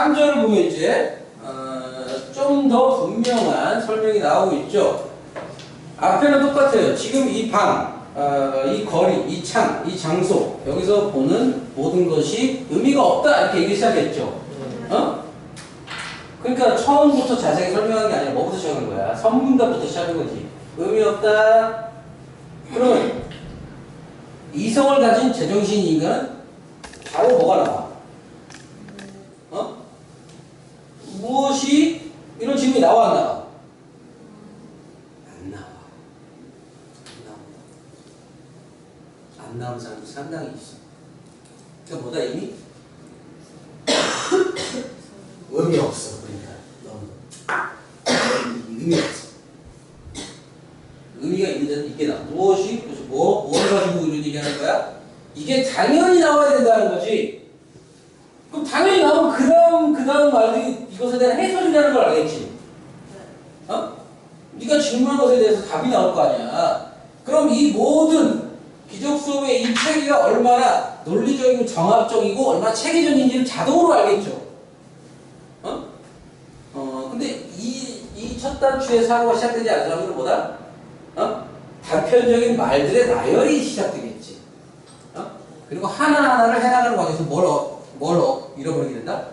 3절을 보면 이제 어, 좀 더 분명한 설명이 나오고 있죠. 앞에는 똑같아요. 지금 이 방, 어, 이 거리, 이 창, 이 장소 여기서 보는 모든 것이 의미가 없다 이렇게 얘기 시작했죠. 어? 그러니까 처음부터 자세하게 설명한 게 아니라 뭐부터 시작한 거야? 선문답부터 시작한 거지. 의미 없다. 그러면 이성을 가진 제정신 인간은 바로 뭐가 나와? 어? 무엇이 이런 질문이 나와 안 나와? 안 나와. 안 나온다. 안 나오는 사람도 상당히 있어. 그러니까 뭐다 이미? 의미 없어. 그러니까 너무 의미 없어. 의미가 있는 데는 있게 나와. 무엇이 그래서 뭐뭘 가지고 이런 얘기하는 거야? 이게 당연히 나와야 된다는 거지. 그럼 당연히 나오면 그 다음 그 다음 말들이 이것에 대한 해설이라는 걸 알겠지. 어? 네가 질문한 것에 대해서 답이 나올 거 아니야. 그럼 이 모든 기적 수업의 이 체계가 얼마나 논리적이고 정합적이고 얼마나 체계적인지를 자동으로 알겠죠. 어? 어, 근데 이, 이 첫 단추의 사고가 시작되지 사람들은 뭐다? 어? 단편적인 말들의 나열이 시작되겠지. 어? 그리고 하나하나를 해나가는 과정에서 뭘, 어, 뭘 어, 잃어버리게 된다?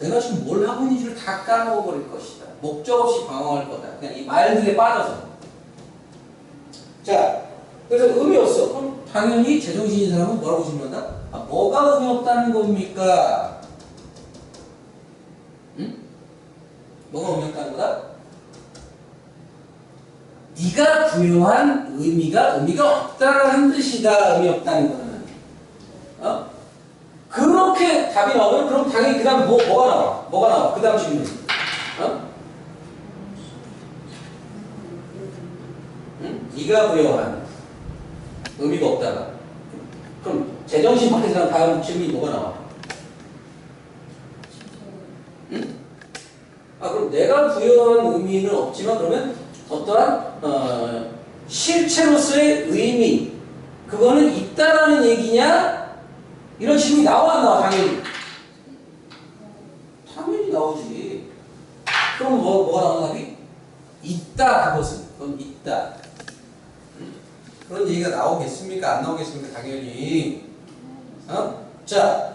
내가 지금 뭘 하고 있는지를 다 까먹어버릴 것이다. 목적 없이 방황할 거다. 그냥 이 말들에 빠져서. 자, 그래서 의미 없어. 그럼 당연히 제정신인 사람은 뭐라고 질문한다? 아, 뭐가 의미 없다는 겁니까? 응? 뭐가 의미 없다는 거다? 네가 부여한 의미가 의미가 없다라는 뜻이다. 의미 없다는 거는. 어? 그렇게 답이 나오면 그럼 당연히 그 다음 뭐, 뭐가 나와? 뭐가 나와? 그 다음 질문. 어? 응? 네가 부여한 의미가 없다가 그럼 제정신 밖에서 다음 질문이 뭐가 나와? 응? 아 그럼 내가 부여한 의미는 없지만 그러면 어떠한 어, 실체로서의 의미 그거는 있다라는 얘기냐? 이런 질문이 나와 안 나와 당연히 당연히 나오지 그럼 뭐, 뭐가 나오는 답이? 있다 그것은 그건 있다 음? 그런 얘기가 나오겠습니까? 안 나오겠습니까? 당연히 어? 자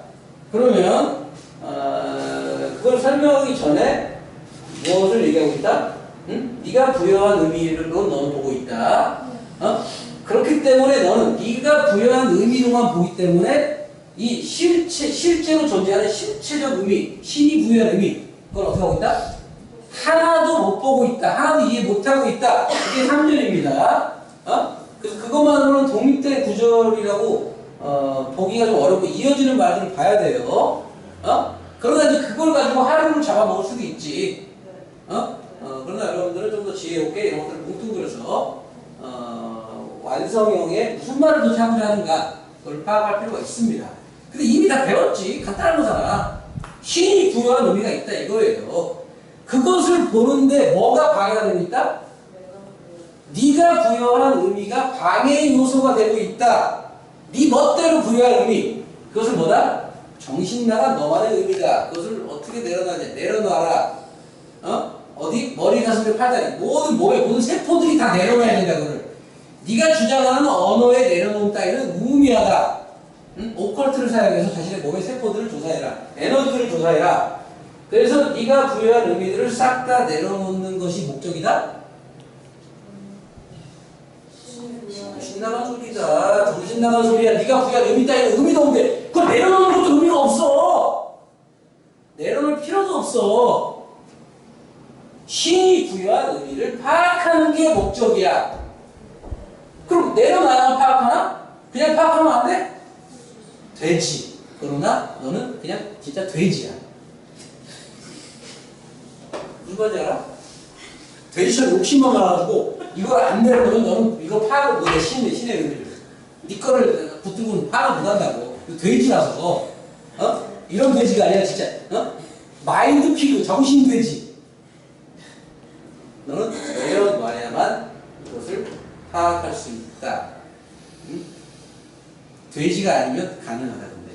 그러면 어, 그걸 설명하기 전에 무엇을 얘기하고 있다? 응? 네가 부여한 의미를 너는 보고 있다 어? 그렇기 때문에 너는 네가 부여한 의미로만 보기 때문에 이 실체, 실제로 존재하는 실체적 의미, 신이 부여한 의미, 그걸 어떻게 하고 있다? 하나도 못 보고 있다. 하나도 이해 못 하고 있다. 이게 3절입니다. 어? 그래서 그것만으로는 독립된 구절이라고 어, 보기가 좀 어렵고 이어지는 말들을 봐야 돼요. 어? 그러나 이제 그걸 가지고 하루를 잡아먹을 수도 있지. 어? 어, 그러나 여러분들은 좀 더 지혜롭게 이런 것들을 뭉뚱그려서 어, 완성형의 무슨 말을 도착하고자 하는가 그걸 파악할 필요가 있습니다. 근데 이미 다 배웠지. 간단한 거잖아. 신이 부여한 의미가 있다 이거예요. 그것을 보는데 뭐가 방해가 됩니까? 네가 부여한 의미가 방해 요소가 되고 있다. 네 멋대로 부여한 의미. 그것을 뭐다? 정신 나간 너만의 의미다. 그것을 어떻게 내려놔냐? 내려놔라. 어? 어디? 머리, 가슴에, 팔다리. 모든 몸에 모든 세포들이 다 내려놔야 된다. 그걸. 네가 주장하는 언어에 내려놓은 따위는 무의미하다. 응? 오컬트를 사용해서 자신의 몸의 세포들을 조사해라. 에너지를 조사해라. 그래서 네가 부여한 의미들을 싹 다 내려놓는 것이 목적이다? 정신 나간 소리다. 정신 나간 소리야. 네가 부여한 의미 따위는 의미도 없는데 그걸 내려놓는 것도 의미가 없어. 내려놓을 필요도 없어. 신이 부여한 의미를 파악하는 게 목적이야. 그럼 내려놔야만 파악하나? 그냥 파악하면 안 돼? 되지. 그러나 너는 그냥 진짜 돼지야. 무슨 말인지 알아? 돼지처럼 욕심만 많아가지고 이걸 안 내려놓으면 너는 이거 파악을 못해. 신의, 신의 의미를. 네 거를 붙들고는 파악을 못한다고. 돼지라서. 어? 이런 돼지가 아니라 진짜 어? 마인드 피그, 정신 돼지. 너는 내려놔야만 이것을 파악할 수 있다. 응? 돼지가 아니면 가능하다 근데.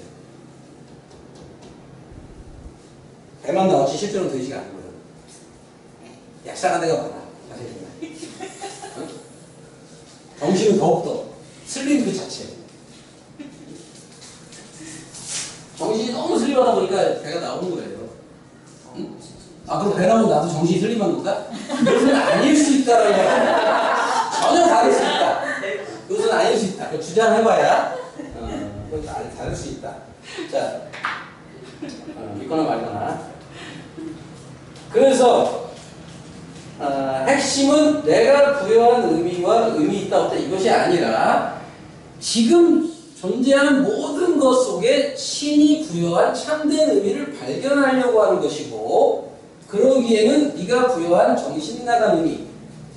말만 나왔지 실제로는 돼지가 아니거든. 약상한 데가 많아. 사실은. 어? 정신은 더욱더 슬림 그 자체. 정신이 너무 슬림하다 보니까 배가 나오는 거예요. 응? 아 그럼 배 나오면 나도 정신이 슬림한 건가? 이것은 아닐 수 있다라는 거 전혀 다를 수 있다. 이것은 아닐 수 있다. 그 주장해봐야 다- 다를 수 있다. 자, 어, 믿거나 말거나. 그래서 어, 핵심은 내가 부여한 의미와 의미 있다 없다 이것이 아니라 지금 존재하는 모든 것 속에 신이 부여한 참된 의미를 발견하려고 하는 것이고 그러기에는 네가 부여한 정신 나간 의미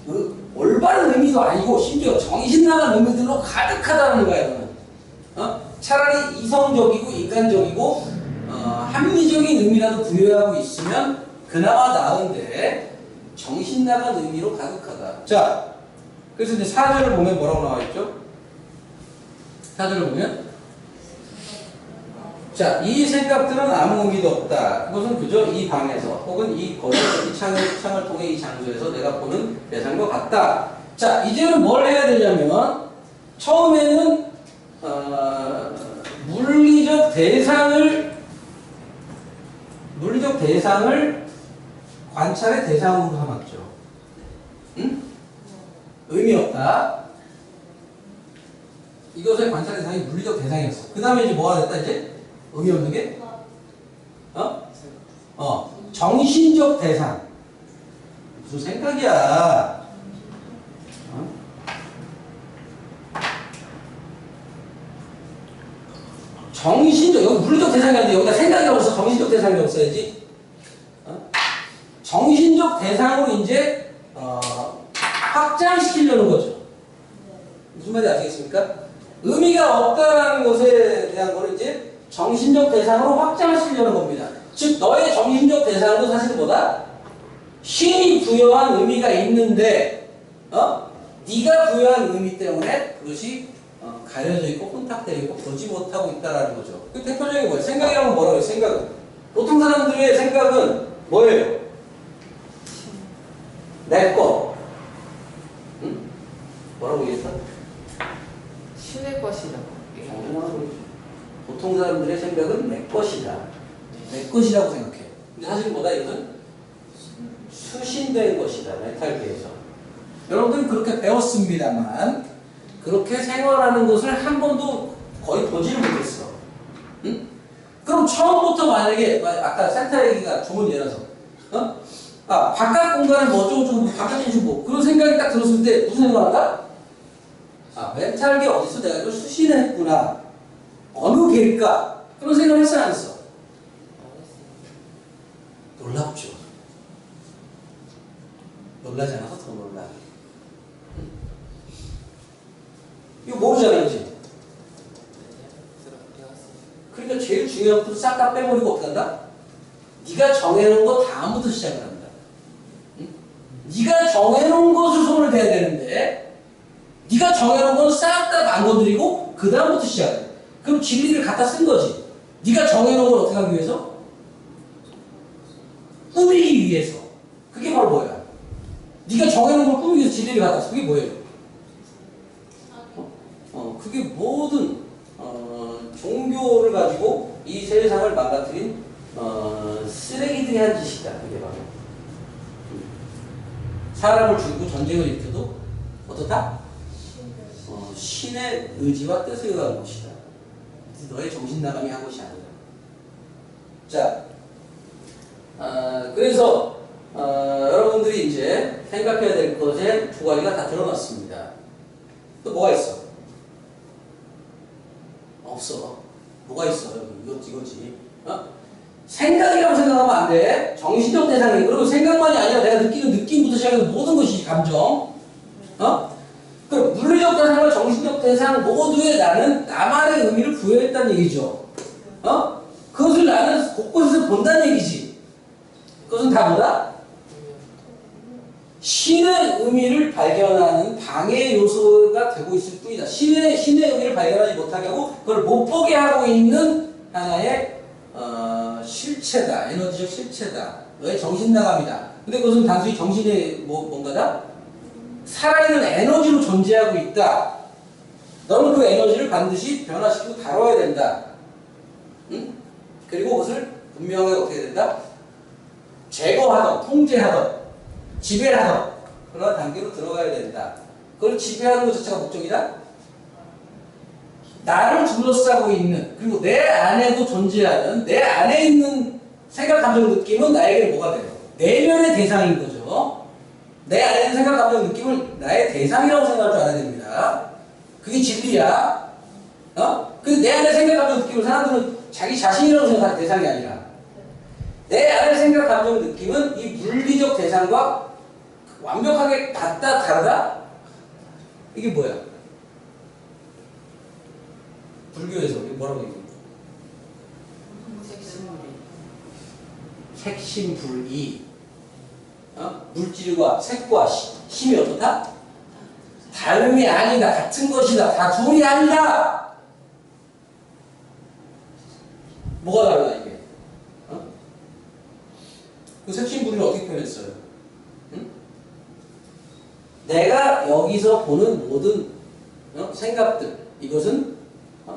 그 올바른 의미도 아니고 심지어 정신 나간 의미들로 가득하다는 거야 어? 차라리 이성적이고 인간적이고 어, 합리적인 의미라도 부여하고 있으면 그나마 나은데 정신 나간 의미로 가득하다. 자, 그래서 이제 사절을 보면 뭐라고 나와 있죠? 사절을 보면 자, 이 생각들은 아무 의미도 없다. 그것은 그저 이 방에서 혹은 이 거리, 이 창을, 창을 통해 이 장소에서 내가 보는 대상과 같다. 자, 이제는 뭘 해야 되냐면 처음에는 어, 물리적 대상을 물리적 대상을 관찰의 대상으로 삼았죠. 응? 의미 없다. 이것의 관찰 대상이 물리적 대상이었어. 그 다음에 이제 뭐가 됐다 이제? 의미 없는 게? 어? 어. 정신적 대상. 무슨 생각이야? 정신적, 여기 물리적 대상이 아닌데 여기다 생각이라고 써. 정신적 대상이라고 써야지. 어? 정신적 대상으로 이제, 어, 확장시키려는 거죠. 무슨 말인지 아시겠습니까? 의미가 없다라는 것에 대한 거는 이제 정신적 대상으로 확장시키려는 겁니다. 즉, 너의 정신적 대상도 사실 뭐다? 신이 부여한 의미가 있는데, 어? 네가 부여한 의미 때문에 그것이 어, 가려져 있고 혼탁되어 있고 보지 못하고 있다라는 거죠. 그 대표적인 거예요. 생각이라면 뭐라고 해요? 생각은. 보통 사람들의 생각은 뭐예요? 내 거. 응? 뭐라고 얘기했어? 신의 것이라고. 보통 사람들의 생각은 내 것이다. 내 것이라고 생각해. 근데 사실 뭐다 이것은 수신된 것이다. 메탈계에서. 여러분들은 그렇게 배웠습니다만 그렇게 생활하는 것을 한 번도 거의 보지를 못했어. 응? 그럼 처음부터 만약에 아까 센터 얘기가 좋은 예라서 어? 아 바깥 공간을 뭐 어쩌고저쩌고 바깥에 주고 그런 생각이 딱 들었을 때 무슨 생각한다? 아, 멘탈계 어디서 내가 이걸 수신했구나. 어느 개일까? 그런 생각을 했어, 안 했어? 놀랍죠. 놀라지 않아서 더 놀라. 이거 모르잖아, 그지? 그러니까 제일 중요한 것도 싹 다 빼버리고 어떻게 한다? 네가 정해놓은 거 다음부터 시작을 한다. 응? 네가 정해놓은 것을 손을 대야 되는데 네가 정해놓은 건 싹 다 망가뜨리고 그 다음부터 시작해. 그럼 진리를 갖다 쓴 거지. 네가 정해놓은 걸 어떻게 하기 위해서? 꾸미기 위해서. 그게 바로 뭐야? 네가 정해놓은 걸 꾸미기 위해서 진리를 갖다 써. 그게 뭐예요? 어? 어, 그게 모든 어, 종교를 가지고 이 세상을 망가뜨린 어, 쓰레기들이 한 짓이다. 그게 바로. 사람을 죽이고 전쟁을 일으켜도 어떻다? 어, 신의 의지와 뜻에 의한 것이다. 너의 정신 나감이 한 것이 아니다. 자, 아, 그래서 어, 여러분들이 이제 생각해야 될 것의 두 가지가 다 드러났습니다. 또 뭐가 있어? 이거 이거지. 어? 생각이라고 안 돼. 정신적 대상이 그리고 생각만이 아니라 내가 느끼는 느낌부터 시작해서 모든 것이 감정. 어? 그 물리적 대상과 정신적 대상 모두에 나는 나만의 의미를 부여했다는 얘기죠. 어? 그것을 나는 곳곳에서 본다는 얘기지. 그것은 다 뭐다? 신의 의미를 발견하는 방해 요소가 되고 있을 뿐이다. 신의, 신의 의미를 발견하지 못하게 하고 그걸 못 보게 하고 있는 하나의 어, 실체다. 에너지적 실체다. 너의 정신 나감이다. 근데 그것은 단순히 정신의 뭐, 뭔가다? 살아있는 에너지로 존재하고 있다. 너는 그 에너지를 반드시 변화시키고 다뤄야 된다. 응? 그리고 그것을 분명하게 어떻게 된다? 제거하던, 통제하던, 지배를 하던 그런 단계로 들어가야 된다. 그걸 지배하는 것 자체가 목적이다? 나를 둘러싸고 있는 그리고 내 안에도 존재하는 내 안에 있는 생각, 감정, 느낌은 나에게 뭐가 돼요? 내면의 대상인 거죠. 내 안에 있는 생각, 감정, 느낌을 나의 대상이라고 생각할 줄 알아야 됩니다. 그게 진리야. 어? 근데 내 안에 생각, 감정, 느낌을 사람들은 자기 자신이라고 생각하는 대상이 아니라 내 안에 생각, 감정, 느낌은 이 물리적 대상과 완벽하게 같다, 다르다? 이게 뭐야? 불교에서 뭐라고 얘기해요? 색신물이. 색심불이 어? 물질과 색과 시- 힘이 어떻다? 다름이 아니다 같은 것이다 다 둘이 아니다 뭐가 다르다 이게 어? 그 색심불이를 어떻게 표현했어요? 응? 내가 여기서 보는 모든 어? 생각들 이것은 어?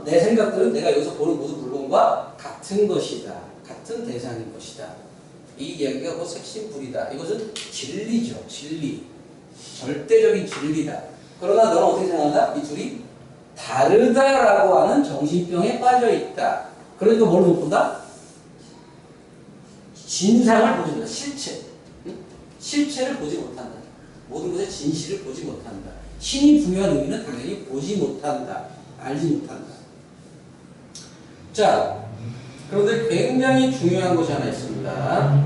내 생각들은 내가 여기서 보는 모든 물건과 같은 것이다 같은 대상인 것이다 이 이야기가 뭐 색심불이다. 이것은 진리죠. 진리. 절대적인 진리다. 그러나 너는 어떻게 생각한다? 이 둘이 다르다라고 하는 정신병에 빠져 있다. 그러니까 뭘 못 본다? 진상을 보지 못한다. 실체. 응? 실체를 보지 못한다. 모든 것의 진실을 보지 못한다. 신이 부여한 의미는 당연히 보지 못한다. 알지 못한다. 자, 그런데 굉장히 중요한 것이 하나 있습니다.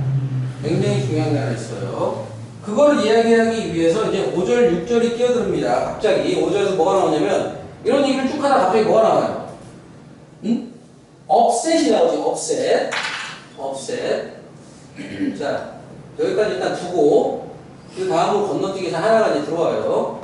굉장히 중요한 게 하나 있어요. 그걸 이야기하기 위해서 이제 5절, 6절이 끼어듭니다. 갑자기 5절에서 뭐가 나오냐면 이런 얘기를 쭉 하다 갑자기 뭐가 나와요? 응? 업셋이 나오지, 업셋. 업셋. 자, 여기까지 일단 두고 그 다음으로 건너뛰기 해서 하나가 이제 들어와요.